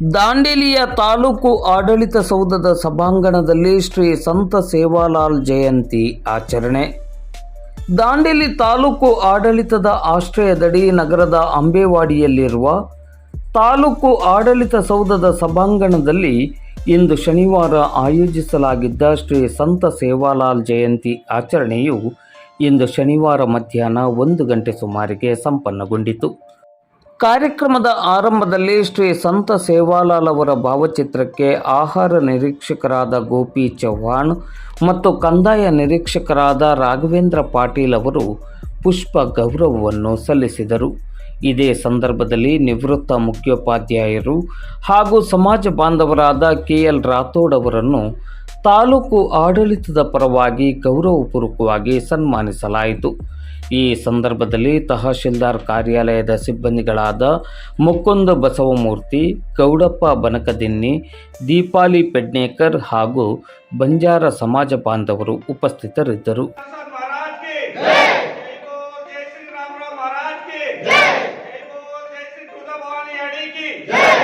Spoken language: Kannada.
ದಾಂಡೇಲಿಯ ತಾಲೂಕು ಆಡಳಿತ ಸೌಧದ ಸಭಾಂಗಣದಲ್ಲಿ ಶ್ರೀ ಸಂತ ಸೇವಾಲಾಲ್ ಜಯಂತಿ ಆಚರಣೆ. ದಾಂಡೇಲಿ ತಾಲೂಕು ಆಡಳಿತದ ಆಶ್ರಯದಡಿ ನಗರದ ಅಂಬೇವಾಡಿಯಲ್ಲಿರುವ ತಾಲೂಕು ಆಡಳಿತ ಸೌಧದ ಸಭಾಂಗಣದಲ್ಲಿ ಇಂದು ಶನಿವಾರ ಆಯೋಜಿಸಲಾಗಿದ್ದ ಶ್ರೀ ಸಂತ ಸೇವಾಲಾಲ್ ಜಯಂತಿ ಆಚರಣೆಯು ಇಂದು ಶನಿವಾರ ಮಧ್ಯಾಹ್ನ ಒಂದು ಗಂಟೆ ಸುಮಾರಿಗೆ ಸಂಪನ್ನಗೊಂಡಿತು. ಕಾರ್ಯಕ್ರಮದ ಆರಂಭದಲ್ಲಿ ಶ್ರೀ ಸಂತ ಸೇವಾಲಾಲ್ ಅವರ ಭಾವಚಿತ್ರಕ್ಕೆ ಆಹಾರ ನಿರೀಕ್ಷಕರಾದ ಗೋಪಿ ಚೌಹಾಣ್ ಮತ್ತು ಕಂದಾಯ ನಿರೀಕ್ಷಕರಾದ ರಾಘವೇಂದ್ರ ಪಾಟೀಲ್ ಅವರು ಪುಷ್ಪ ಗೌರವವನ್ನು ಸಲ್ಲಿಸಿದರು. ಇದೇ ಸಂದರ್ಭದಲ್ಲಿ ನಿವೃತ್ತ ಮುಖ್ಯೋಪಾಧ್ಯಾಯರು ಹಾಗೂ ಸಮಾಜ ಬಾಂಧವರಾದ ಕೆ ಎಲ್ ರಾಥೋಡ್ ಅವರನ್ನು ತಾಲೂಕು ಆಡಳಿತದ ಪರವಾಗಿ ಗೌರವಪೂರ್ವಕವಾಗಿ ಸನ್ಮಾನಿಸಲಾಯಿತು. ಈ ಸಂದರ್ಭದಲ್ಲಿ ತಹಶೀಲ್ದಾರ್ ಕಾರ್ಯಾಲಯದ ಸಿಬ್ಬಂದಿಗಳಾದ ಮುಕುಂದ ಬಸವಮೂರ್ತಿ, ಗೌಡಪ್ಪ ಬನಕದಿನ್ನಿ, ದೀಪಾಲಿ ಪೆಡ್ನೇಕರ್ ಹಾಗೂ ಬಂಜಾರ ಸಮಾಜ ಬಾಂಧವರು ಉಪಸ್ಥಿತರಿದ್ದರು. की जय